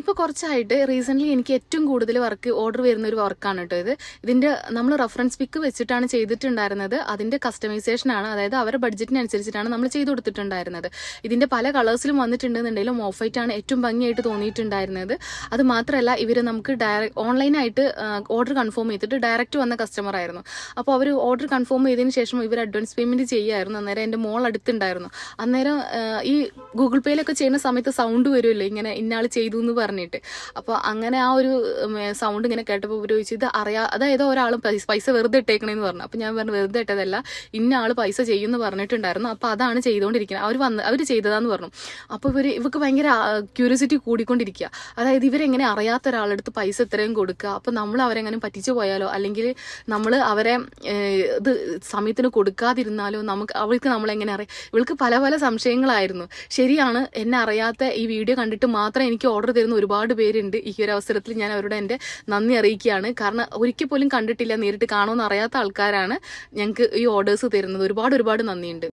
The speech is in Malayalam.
ഇപ്പോൾ കുറച്ചായിട്ട് റീസെന്റ്ലി എനിക്ക് ഏറ്റവും കൂടുതൽ വർക്ക് ഓർഡർ വരുന്ന ഒരു വർക്കാണ് കേട്ടോ ഇത്. ഇതിന്റെ നമ്മൾ റെഫറൻസ് പിക്ക് വെച്ചിട്ടാണ് ചെയ്തിട്ടുണ്ടായിരുന്നത്. അതിന്റെ കസ്റ്റമൈസേഷനാണ് അതായത് അവരുടെ ബഡ്ജറ്റിനനുസരിച്ചിട്ടാണ് നമ്മൾ ചെയ്തു കൊടുത്തിട്ടുണ്ടായിരുന്നത്. ഇതിന്റെ പല കളേഴ്സിലും വന്നിട്ടുണ്ടെന്നുണ്ടെങ്കിലും ഓഫ് വൈറ്റ് ആണ് ഏറ്റവും ഭംഗിയായിട്ട് തോന്നിയിട്ടുണ്ടായിരുന്നത്. അത് മാത്രമല്ല ഇവർ നമുക്ക് ഡയറക്റ്റ് ഓൺലൈനായിട്ട് ഓർഡർ കൺഫേം ചെയ്തിട്ട് ഡയറക്റ്റ് വന്ന കസ്റ്റമർ ആയിരുന്നു. അപ്പോൾ അവർ ഓർഡർ കൺഫേം ചെയ്തതിന് ശേഷം ഇവർ അഡ്വാൻസ് പേയ്മെന്റ് ചെയ്യുമായിരുന്നു അന്നേരം എന്റെ മോൾ അടുത്തുണ്ടായിരുന്നു. അന്നേരം ഈ ഗൂഗിൾ പേയിലൊക്കെ ചെയ്യുന്ന സമയത്ത് സൗണ്ട് വരുമല്ലോ ഇങ്ങനെ ഇന്നാൾ ചെയ്തു എന്ന് പറഞ്ഞിട്ട്. അപ്പോൾ അങ്ങനെ ആ ഒരു സൗണ്ട് ഇങ്ങനെ കേട്ടപ്പോൾ ഇവർ ചോദിച്ചു ഇത് അറിയാ അതായത് ഒരാൾ പൈസ വെറുതെ ഇട്ടേക്കണേന്ന് പറഞ്ഞു. അപ്പോൾ ഞാൻ പറഞ്ഞു വെറുതെ ഇട്ടതല്ല ഇന്ന ആൾ പൈസ ചെയ്യുമെന്ന് പറഞ്ഞിട്ടുണ്ടായിരുന്നു. അപ്പോൾ അതാണ് ചെയ്തുകൊണ്ടിരിക്കുന്നത് അവർ വന്ന് അവർ ചെയ്തതാന്ന് പറഞ്ഞു. അപ്പോൾ ഇവർ ഇവർക്ക് ഭയങ്കര ക്യൂരിയോസിറ്റി കൂടിക്കൊണ്ടിരിക്കുക അതായത് ഇവരെങ്ങനെ അറിയാത്ത ഒരാളെടുത്ത് പൈസ ഇത്രയും കൊടുക്കുക അപ്പോൾ നമ്മൾ അവരെങ്ങനെ പറ്റിച്ചു പോയാലോ? അല്ലെങ്കിൽ നമ്മൾ അവരെ ഇത് സമയത്തിന് കൊടുക്കാതിരുന്നാലോ? നമുക്ക് അവൾക്ക് നമ്മളെങ്ങനെ അറിയാം? ഇവൾക്ക് പല പല സംശയങ്ങളായിരുന്നു. ശരിയാണ് എന്നെ അറിയാത്ത ഈ വീഡിയോ കണ്ടിട്ട് മാത്രം എനിക്ക് ഓർഡർ തരുന്ന ഒരുപാട് പേരുണ്ട്. ഈ ഒരു അവസരത്തിൽ ഞാൻ അവരോട് എന്റെ നന്ദി അറിയിക്കുകയാണ്. കാരണം ഒരിക്കൽ പോലും കണ്ടിട്ടില്ല നേരിട്ട് കാണുമെന്ന് അറിയാത്ത ആൾക്കാരാണ് ഞങ്ങൾക്ക് ഈ ഓർഡേഴ്സ് തരുന്നത്. ഒരുപാട് ഒരുപാട് നന്ദിയുണ്ട്.